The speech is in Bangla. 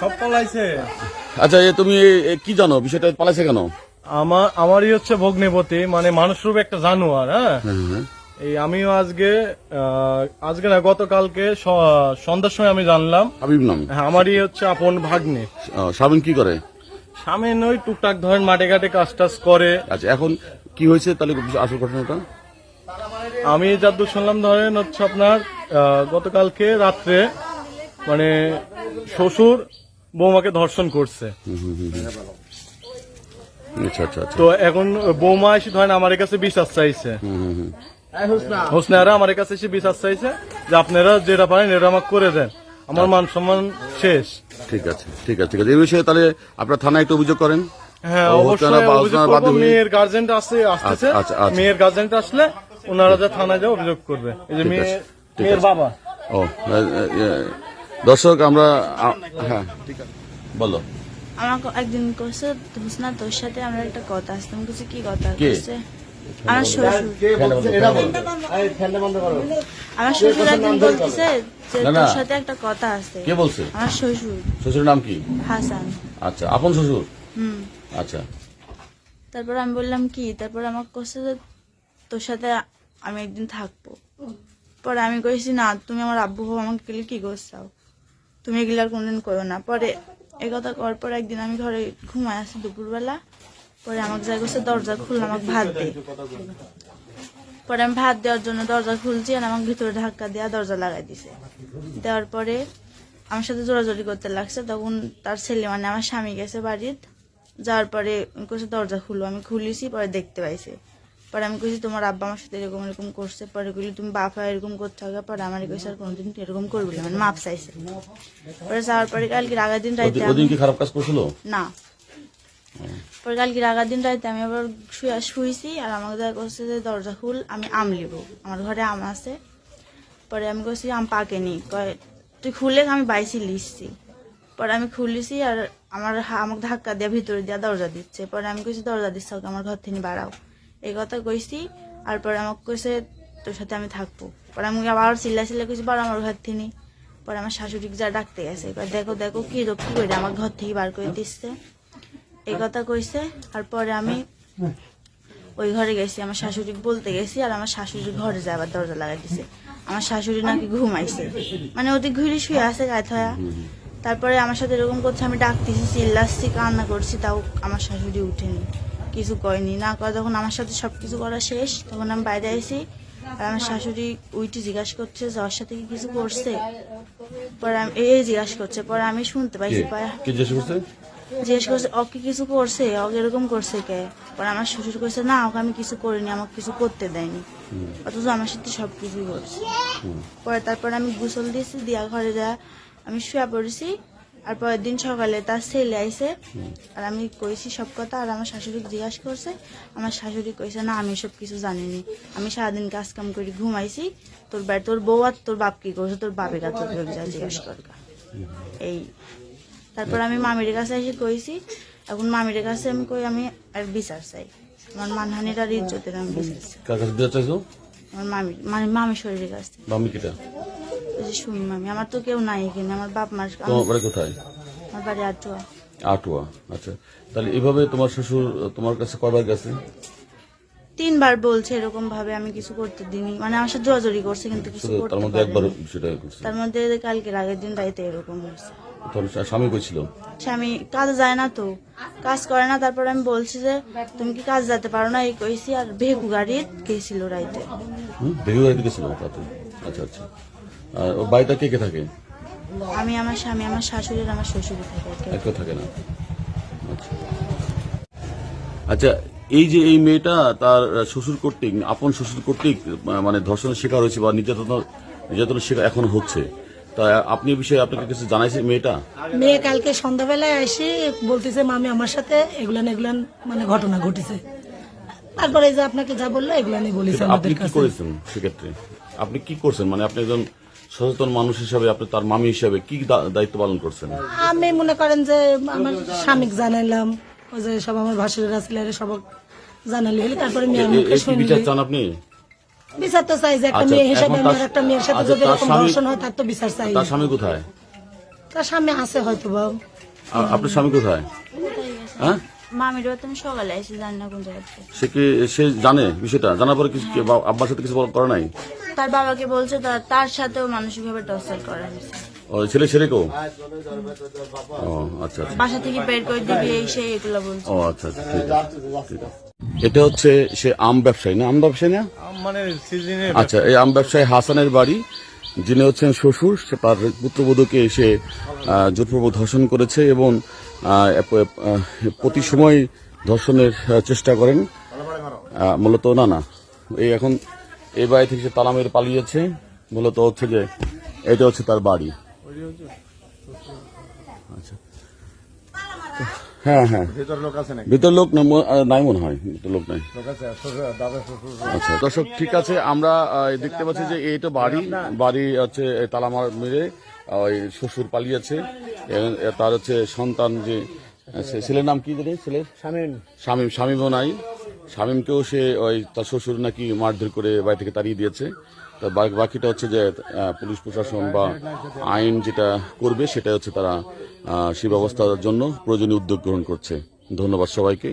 সব পলাইছে। আচ্ছা এ তুমি কি জানো? বিষয়টা পালাইছে কেন? আমার আমারই হচ্ছে ভগ্নিপতি মানে মানুষ রূপে একটা জানোয়ার হ্যাঁ? হ্যাঁ, হ্যাঁ। এই আমিও আজকে আজকে না গতকালকে সন্ধ্যার সময় আমি জানলাম। হাবিব নাম। হ্যাঁ, আমারই হচ্ছে আপন ভাগ্নে। সাবিন কি করে? স্বামী ওই টুকটাক ধরেন মাঠে ঘাটে কাজ টাজ করে। আচ্ছা এখন কি হয়েছে তাহলে আসল ঘটনাটা? আমি যতদূর শুনলাম ধরেন হচ্ছে আপনার গতকালকে রাত্রে মানে শ্বশুর বৌমাকে ধর্ষণ করছে। আচ্ছা আচ্ছা আচ্ছা। তো এখন বৌমা এসে ধরেন আমার কাছে বিশ্বাস চাইছে। হুম, হুম, হুম। হোসনারা আমার কাছে এসে বিশ্বাস চাইছে যে আপনারা যেটা পারেন এটা আমাকে করে দেন। আমার মান সম্মান শেষ। ঠিক আছে ঠিক আছে ঠিক আছে। এই বিষয়ে তাহলে আপনার থানায় একটু অভিযোগ করেন। হ্যাঁ অবশ্যই মেয়ের গার্জেনটা আসছে আসতেছে। মেয়ের গার্জেনটা আসলে ওনারা যা থানায় যা অভিযোগ করবে। এই যে মেয়ে মেয়ের বাবা। ও দর্শক আমরা হ্যাঁ। ঠিক আছে বলো। আমাকে একদিন কইছে হুসনা তোর সাথে আমরা একটা কথা আছে। তুমি কিছু কি কথা? কে? কইছে আমার শ্বশুর। আমার শ্বশুর একদিন বলতেছে যে। তোর সাথে একটা কথা আছে। কে বলছে? আমার শ্বশুর। শ্বশুরের নাম কি? হাসান। আচ্ছা আপন শ্বশুর? হুম। আচ্ছা। তারপর আমি বললাম কি? তারপর আমাকে কইছে যে তোর সাথে আমি একদিন থাকব। পরে আমি কইছি না তুমি আমার আব্বু আমাকে গেলে কি করছাও তুমি এগুলো আর কোনদিন করো না। পরে এই কথা করার পর একদিন আমি ঘরে ঘুমায় আসি দুপুরবেলা। পরে আমাকে যাই করছে দরজা খুললে আমাকে ভাত দে। পরে আমি ভাত দেওয়ার জন্য দরজা খুলছি, আর আমাকে ভিতরে ধাক্কা দেওয়া দরজা লাগাই দিছে। দেওয়ার পরে আমার সাথে জোরাজোরি করতে লাগছে, তখন তার ছেলে মানে আমার স্বামী গেছে বাড়ির। যাওয়ার পরে কইছে, দরজা খুলো। আমি খুলিছি, পরে দেখতে পাইছে। পরে আমি কইছি তোমার আব্বা আমার সাথে এরকম এরকম করছে। পরে কইলি তুমি বাপা এরকম করতে হবে পরে আমার কইছে আর কোনোদিন এরকম করবি না। মানে মাপ চাইছে। পরে যাওয়ার পরে কালকে আগের দিন রাইতে ওদিন- কি খারাপ কাজ করছিল? না। পরে কালকে আগের দিন রাইতে আমি আবার শুয়ে শুয়েছি আর আমাকে দেখা করছে যে দরজা খুল আমি আম লিব। আমার ঘরে আম আছে। পরে আমি কইছি আম পাকেনি কয় তুই খুলে আমি বাইসি লিখছি পরে আমি খুলিছি আর আমার আমাকে ধাক্কা দিয়ে ভিতরে দিয়ে দরজা দিচ্ছে। পরে আমি কইছি দরজা দিচ্ছে আমার ঘর থেকে বাড়াও। এই কথা কইছি, আর পরে আমাকে কইছে, তোর সাথে আমি থাকব। পরে আমি আবার চিল্লা চিল্লা কইছি বাড়া আমার ঘর থেকে পরে আমার শাশুড়ি যা ডাকতে গেছে, এবার দেখো দেখো কি রো- কি করে আমার ঘর থেকে বার করে দিচ্ছে। এই কথা কইছে, আর পরে আমি ওই ঘরে গেছি, আমার শাশুড়ি বলতে গেছি, আর আমার শাশুড়ির ঘরে যাবার দরজা লাগাই দিছে। আমার শাশুড়ি নাকি ঘুমাইছে। মানে ওদিক ঘুরে শুয়ে আছে গায়ে থয়া। তারপরে আমার সাথে এরকম করছে, আমি ডাকতেছি, চিল্লাচ্ছি, কান্না করছি, তাও আমার শাশুড়ি উঠেনি। কিছু কয়নি না কয় যখন আমার সাথে সব কিছু করা শেষ তখন আমি বাইরে আইছি। আর আমার শাশুড়ি উইটি জিজ্ঞাসা করছে যে ওর সাথে কি কিছু করছে? পরে আমি এই জিজ্ঞাসা করছে। পরে আমি শুনতে পাইছি জিজ্ঞেস করছে? ওকে কিছু করছে? ওকে এরকম করছে কে? পরে আমার শ্বশুর করছে না ওকে আমি কিছু করিনি আমাকে কিছু করতে দেয়নি। অথচ আমার সাথে সব কিছুই করছে পরে তারপরে আমি গোসল দিয়েছি দিয়া ঘরে যা আমি শুয়ে পড়েছি। আর পরের দিন সকালে তার ছেলে আইসে আর আমি কইছি সব কথা আর আমার শাশুড়ি জিজ্ঞাসা করছে আমার শাশুড়ি কইছে না আমি সব কিছু জানিনি। আমি সারাদিন কাজ কাম করে ঘুমাইছি। তোর বাড়ি তোর বউ আর তোর বাপ কি করছে? তোর বাপে গা তোর যা জিজ্ঞাসা করকা এই। তারপর আমি মামির কাছে এসে কইছি এখন মামির কাছে আমি কই আমি আর বিচার চাই। আমার মানহানির আর ইজ্জতের আমি বিচার চাই। কার কাছে আমার মামি মানে মামি শরীরের কাছে। কিটা ওই যে শুনি মামি আমার তো কেউ নাই এখানে আমার বাপ মার তোমার বাড়ি কোথায়? আমার বাড়ি আটুয়া। আটুয়া আচ্ছা। তাহলে এভাবে তোমার শ্বশুর তোমার কাছে কবার গেছে? তিনবার বলছে এরকম ভাবে আমি কিছু করতে দিইনি। মানে আমার সাথে জোরাজোরি করছে কিন্তু কিছু শুধু তার মধ্যে একবার সেটা করছে। তার মধ্যে কালকের আগের দিন রাইতে এরকম হয়েছে। স্বামী কইছিল স্বামী কাজে যায় না তো কাজ করে না তারপর আমি বলছি যে তুমি কি কাজ যেতে পারো না? এই কইছি আর ভেকু গাড়ি গেছিল রাইতে। হুম বেরিয়ে গেছিল আচ্ছা আচ্ছা। আর ওর বাড়িটা কে কে থাকে? আমি আমার স্বামী আমার শাশুড়ি আর আমার শ্বশুরি থাকে। একে। একটা থাকে না? আচ্ছা। আচ্ছা এই যে এই মেয়েটা তার শ্বশুর কর্তৃক আপন শ্বশুর কর্তৃক মানে ধর্ষণের শিকার হয়েছে বা নির্যাতন নির্যাতনের শিকার এখন হচ্ছে তা আপনি এই বিষয়ে আপনাকে কিছু জানাইছে মেয়েটা? মেয়ে কালকে সন্ধ্যাবেলায় এসে বলতেছে মামি আমার সাথে এগুলান এগুলান মানে ঘটনা ঘটেছে। তারপরে যে আপনাকে যা বলল এগুলানই বলেছে আপনি কি করেছেন সেক্ষেত্রে? আপনি কি করছেন? মানে আপনি একজন সচেতন মানুষ হিসাবে আপনি তার মামি হিসাবে কি দায়িত্ব পালন করছেন? আমি মনে করেন যে আমার স্বামীকে জানাইলাম ওই যে সব আমার ভাসুরেরা ছেলেরা সব জানালি হলে তারপরে মেয়ের মুখে শুনলি। বিচার চান আপনি? বিচার তো চাই যে একটা আচ্ছা, মেয়ে হিসাবে তার- আমার একটা মেয়ের সাথে আচ্ছা, যদি এরকম স্বামী- ধর্ষণ হয় তার তো বিচার চাই। তার স্বামী কোথায়? তার সামনে আছে হয়তো বা আপনার স্বামী কোথায়? হ্যাঁ? মামির বাড়িতে সকালে এসে জানি না কোন জায়গা সে কি সে জানে বিষয়টা? জানার পরে কিছু আব্বার সাথে কিছু বলা- করে নাই? তার বাবাকে বলছে তার তার সাথেও মানসিকভাবে টর্চার করা হয়েছে। ও ছেলে ছেলেকেও ও আচ্ছা আচ্ছা। বাসা থেকে বের করে দিবি এই সেই এগুলো বলছে। ও আচ্ছা আচ্ছা ঠিক আছে ঠিক আছে। এটা হচ্ছে সে আম ব্যবসায়ী না? আম ব্যবসায়ী না? মানে সিজনে আচ্ছা এই আম ব্যবসায়ী হাসানের বাড়ি যিনি হচ্ছেন শ্বশুর সে তার পুত্রবধূকে এসে জোরপূর্বক ধর্ষণ করেছে এবং প্রতি সময় ধর্ষণের চেষ্টা করেন। মূলত না না। এই এখন এই বাড়ি থেকে সে তালা মেরে পালিয়েছে। মূলত হচ্ছে যে এটা হচ্ছে তার বাড়ি। আচ্ছা। হ্যাঁ হ্যাঁ। ভিতর লোক নাই মনে হয়। ভিতর লোক নাই। আচ্ছা দর্শক ঠিক আছে আমরা দেখতে পাচ্ছি যে এইটা বাড়ি। বাড়ি হচ্ছে এই তালা মার ওই শ্বশুর পালিয়েছে। তার হচ্ছে সন্তান যে ছেলের নাম কি ছেলের? স্বামীন শামীম শামীমও নাই। শামীমকেও সে ওই তার শ্বশুর নাকি মারধর করে বাড়ি থেকে তাড়িয়ে দিয়েছে। তা বাকিটা হচ্ছে যে পুলিশ প্রশাসন বা আইন যেটা করবে সেটা হচ্ছে তারা সে ব্যবস্থার জন্য প্রয়োজনীয় উদ্যোগ গ্রহণ করছে। ধন্যবাদ সবাইকে।